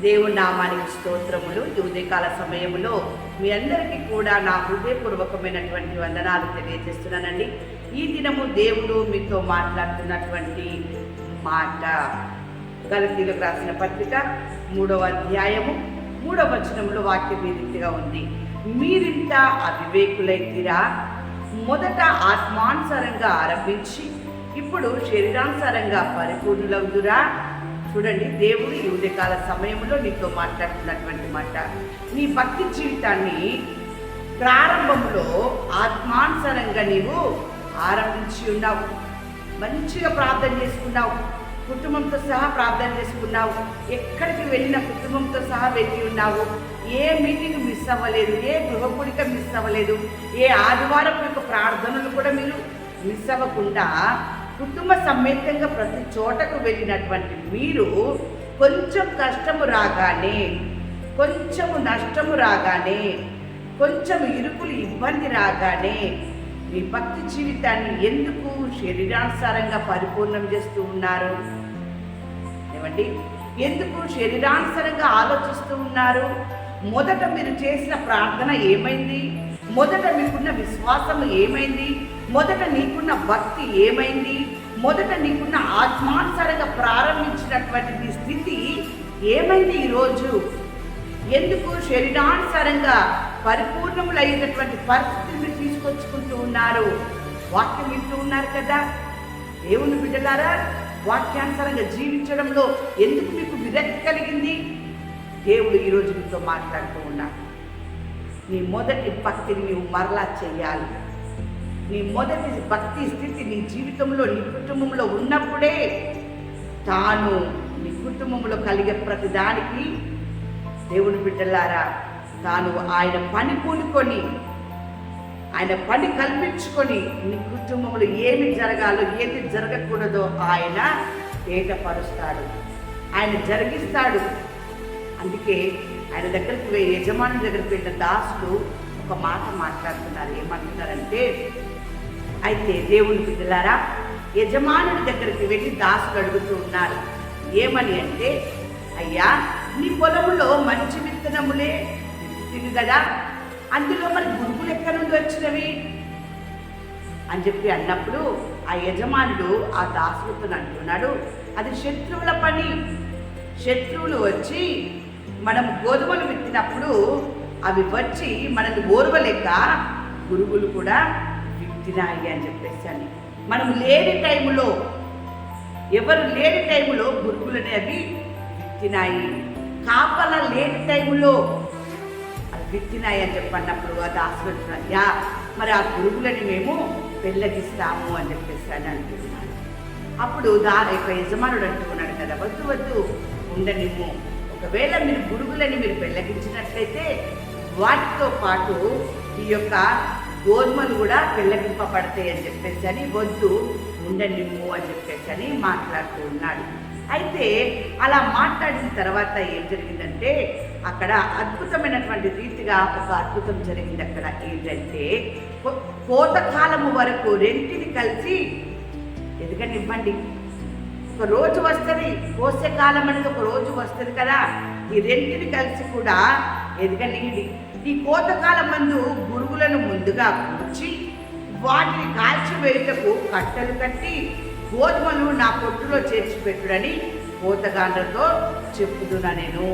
దేవుడి నామానికి స్తోత్రములు. ఈ ఉదయకాల సమయంలో మీ అందరికీ కూడా నా హృదయపూర్వకమైనటువంటి వందనాలు తెలియజేస్తున్నానండి. ఈ దినము దేవుడు మీతో మాట్లాడుతున్నటువంటి మాట. గలతీలకు రాసిన పత్రిక మూడవ అధ్యాయము మూడవ వచనంలో వాక్యం ఈ రీతిగా ఉంది. మీరింత అవివేకులైతిరా? మొదట ఆత్మానుసారంగా ఆరంభించి ఇప్పుడు శరీరానుసారంగా పరిపూర్ణులవుదురా? చూడండి దేవుడు ఈ ఉదయకాల సమయంలో నీతో మాట్లాడుతున్నటువంటి మాట. నీ భక్తి జీవితాన్ని ప్రారంభంలో ఆత్మానుసరంగా నీవు ఆరంభించి ఉన్నావు. మంచిగా ప్రార్థన చేసుకున్నావు. కుటుంబంతో సహా ప్రార్థన చేసుకున్నావు. ఎక్కడికి వెళ్ళిన కుటుంబంతో సహా వెళ్ళి ఉన్నావు. ఏ మీటింగ్ మిస్ అవ్వలేదు ఏ గృహకుడిక మిస్ అవ్వలేదు ఏ ఆదివారం యొక్క ప్రార్థనలు కూడా మీరు మిస్ అవ్వకుండా కుటుంబ సమేతంగా ప్రతి చోటకు వెళ్ళినటువంటి మీరు కొంచెం కష్టము రాగానే కొంచెము నష్టము రాగానే కొంచెం ఇరుకులు ఇబ్బంది రాగానే మీ భక్తి జీవితాన్ని ఎందుకు శరీరానుసారంగా పరిపూర్ణం చేస్తూ ఉన్నారు? ఏమండి? ఎందుకు శరీరానుసారంగా ఆలోచిస్తూ ఉన్నారు? మొదట మీరు చేసిన ప్రార్థన ఏమైంది? మొదట మీకున్న విశ్వాసం ఏమైంది? మొదట నీకున్న భక్తి ఏమైంది? మొదట నీకున్న ఆత్మానుసారంగా ప్రారంభించినటువంటి నీ స్థితి ఏమైంది ఈరోజు? ఎందుకు శరీరానుసారంగా పరిపూర్ణములైనటువంటి పరిస్థితిని తీసుకొచ్చుకుంటూ ఉన్నారు? వాక్యం వింటూ ఉన్నారు కదా. దేవుని బిడ్డలారా వాక్యానుసారంగా జీవించడంలో ఎందుకు మీకు విరక్తి కలిగింది? దేవుడు ఈరోజు మీతో మాట్లాడుతూ ఉన్నాడు. నీ మొదటి భక్తిని నువ్వు మరలా చేయాలి. నీ మొదటి భక్తి స్థితి నీ జీవితంలో నీ కుటుంబంలో ఉన్నప్పుడే తాను నీ కుటుంబంలో కలిగే ప్రతిదానికి దేవుని బిడ్డలారా తాను ఆయన పని పూనుకొని ఆయన పని కల్పించుకొని నీ కుటుంబంలో ఏమి జరగాలో ఏది జరగకూడదో ఆయన ఏటపరుస్తాడు ఆయన జరిగిస్తాడు. అందుకే ఆయన దగ్గరికి యజమాని దగ్గరికి వెళ్ళిన దాసుడు ఒక మాట మాట్లాడుతున్నారు. ఏమంటున్నారంటే అయితే దేవుని బిడ్డలారా యజమానుడి దగ్గరికి వెళ్ళి దాసులు అడుగుతూ ఉన్నారు ఏమని అంటే అయ్యా నీ పొలంలో మంచి విత్తనములే విత్తివి కదా అందులో మరి గురుకులు ఎక్కడి నుండి వచ్చినవి? అని చెప్పి అన్నప్పుడు ఆ యజమానుడు ఆ దాసులతో అంటున్నాడు అది శత్రువుల పని. శత్రువులు వచ్చి మనం గోధుమలు విత్తినప్పుడు అవి వచ్చి మనకు ఓర్వలేక గురుగులు కూడా తినాలి అని చెప్పేసి అని. మనం లేని టైంలో ఎవరు లేని టైంలో గురుకులు అనేవి విత్తినాయి. కాపల లేని టైంలో అవి విత్తినాయి అని చెప్పన్నప్పుడు అది ఆశ్రయించిన యా మరి ఆ గురువులని మేము పెళ్ళగిస్తాము అని చెప్పేసి అని అంటున్నాడు. అప్పుడు దాని యొక్క యజమానుడు అంటున్నాడు కదా వద్దు వద్దు ఉండనిమ్ము ఒకవేళ మీరు గురుగులని మీరు పెళ్ళగించినట్లయితే వాటితో పాటు ఈ యొక్క గోధుమలు కూడా పెళ్ళగింపబడతాయి అని చెప్పేసి అని వద్దు ఉండనిమ్ము అని చెప్పేసి అని మాట్లాడుతూ ఉన్నాడు. అయితే అలా మాట్లాడిన తర్వాత ఏం జరిగిందంటే అక్కడ అద్భుతమైనటువంటి రీతిగా ఒక అద్భుతం జరిగింది అక్కడ. ఏంటంటే కోత కోతకాలము వరకు రెంటిని కలిసి ఎదగనివ్వండి. ఒక రోజు వస్తుంది కోసే కాలం అనేది ఒక రోజు వస్తుంది కదా. ఈ రెంటిని కలిసి కూడా ఎదగనీయండి. ఈ కోతకాలం మందు గురుగులను ముందుగా కూర్చి వాటిని కాల్చివేయుటకు కట్టలు కట్టి గోధుమలు నా పొట్టులో చేర్చి పెట్టుడని కోతగాండ్రతో చెప్పుదునా నేను.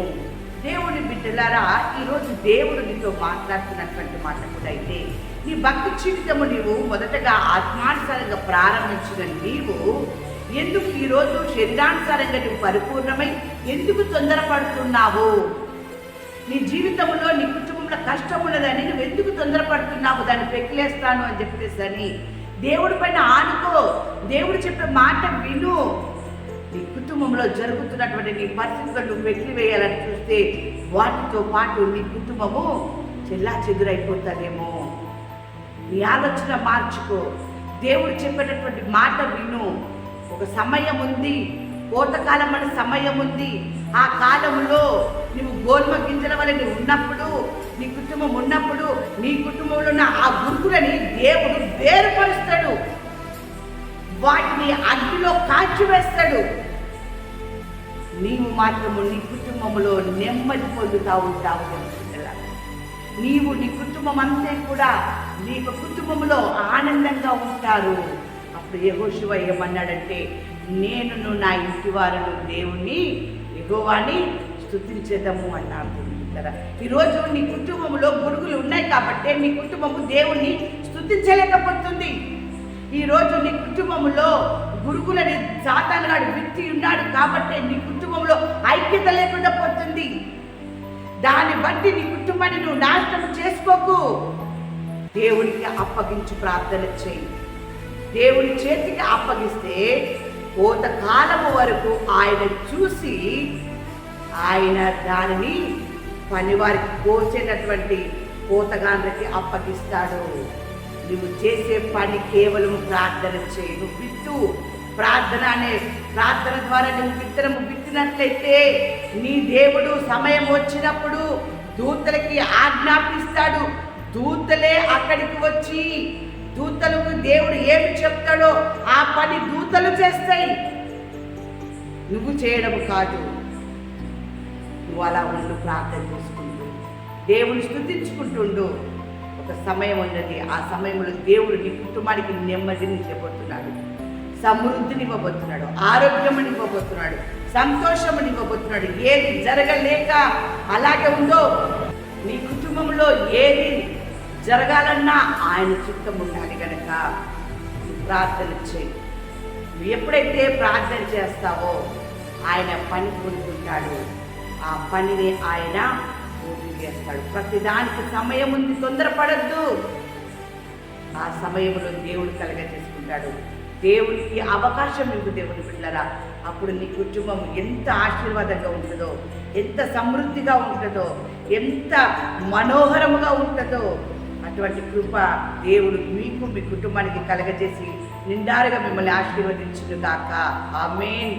దేవుని బిడ్డలారా ఈరోజు దేవుడు నీతో మాట్లాడుతున్నటువంటి మాట కూడా అయితే నీ భక్తి జీవితము నీవు మొదటగా ఆత్మానుసారంగా ప్రారంభించిన నీవు. ఎందుకు ఈరోజు శరీరానుసారంగా నువ్వు పరిపూర్ణమై ఎందుకు తొందరపడుతున్నావు? నీ జీవితంలో నీ కుటుంబంలో కష్టం ఉన్నదని నువ్వు ఎందుకు తొందరపడుతున్నావు? దాన్ని పెక్కిలేస్తాను అని చెప్పేసి అని దేవుడి పైన ఆనుకో. దేవుడు చెప్పే మాట విను. నీ కుటుంబంలో జరుగుతున్నటువంటి నీ పరిస్థితులు నువ్వు వెక్కి వేయాలని చూస్తే వాటితో పాటు నీ కుటుంబము చెల్లా చెదురైపోతుందేమో. నీ ఆలోచన మార్చుకో. దేవుడు చెప్పేటటువంటి మాట విను. ఒక సమయం ఉంది. కోతకాలం అనే సమయం ఉంది. ఆ కాలంలో నువ్వు గోధుమ గింజల వల్ల నువ్వు ఉన్నప్పుడు నీ కుటుంబం ఉన్నప్పుడు నీ కుటుంబంలో ఉన్న ఆ గురుకులని దేవుడు వేరుపరుస్తాడు. వాటిని అగ్నిలో కాల్చివేస్తాడు నీవు మాత్రము నీ కుటుంబంలో నెమ్మది పొందుతా ఉంటావు నీవు నీ కుటుంబం అంతే కూడా నీ కుటుంబంలో ఆనందంగా ఉంటారు. అప్పుడు యహోశివ ఏమన్నాడంటే నేను నా ఇంటి వారిని దేవుణ్ణి ఎగోవాని స్థుతించేదము అన్నారు కదా ఈరోజు నీ కుటుంబంలో గురుగులు ఉన్నాయి కాబట్టి నీ కుటుంబము దేవుణ్ణి స్థుతించలేకపోతుంది ఈరోజు నీ కుటుంబంలో గురుగులని సాతానుగాడు వ్యక్తి ఉన్నాడు కాబట్టి నీ కుటుంబంలో ఐక్యత లేకుండా పోతుంది. దాన్ని బట్టి నీ కుటుంబాన్ని నువ్వు నాశనం చేసుకోకు. దేవునికి అప్పగించి ప్రార్థన చేయి. దేవుని చేతికి అప్పగిస్తే కోతకాలము వరకు ఆయన చూసి ఆయన దానిని పనివారికి కోసేటటువంటి కోతగాండ్రకి అప్పగిస్తాడు. నువ్వు చేసే పని కేవలం ప్రార్థన చేయి నువ్వు విత్తు. ప్రార్థన అనే ప్రార్థన ద్వారా నువ్వు విత్తనము విత్తినట్లయితే నీ దేవుడు సమయం వచ్చినప్పుడు దూతలకి ఆజ్ఞాపిస్తాడు. దూతలే అక్కడికి వచ్చి దూతలకు దేవుడు ఏమి చెప్తాడో ఆ పని దూతలు చేస్తాయి. నువ్వు చేయడం కాదు. నువ్వు అలా ఉండు ప్రార్థన చేసుకుంటూ. దేవుని స్థుతించుకుంటుండు. ఒక సమయం ఉన్నది. ఆ సమయంలో దేవుడు నీ కుటుంబానికి నెమ్మదిని ఇవ్వబోతున్నాడు. సమృద్ధిని ఇవ్వబోతున్నాడు. ఆరోగ్యముని ఇవ్వబోతున్నాడు. సంతోషముని ఇవ్వబోతున్నాడు. ఏది జరగలేక అలాగే ఉందో నీ కుటుంబంలో ఏది జరగాలన్నా ఆయన చిత్తం ఉండాలి కనుక ప్రార్థన చేయి. నువ్వు ఎప్పుడైతే ప్రార్థన చేస్తావో ఆయన పని పొందుకుంటాడు. ఆ పనిని ఆయన పూర్తి చేస్తాడు. ప్రతిదానికి సమయం ఉంది తొందరపడద్దు. ఆ సమయంలో దేవుడు కలగజేసుకుంటాడు దేవుడికి అవకాశం ఇవ్వు దేవుని పిల్లరా అప్పుడు నీ కుటుంబం ఎంత ఆశీర్వాదంగా ఉంటుందో ఎంత సమృద్ధిగా ఉంటుందో ఎంత మనోహరముగా ఉంటుందో అటువంటి కృప దేవుడు మీకు మీ కుటుంబానికి కలగజేసి నిండారుగా మిమ్మల్ని ఆశీర్వదించును కాక ఆమెన్.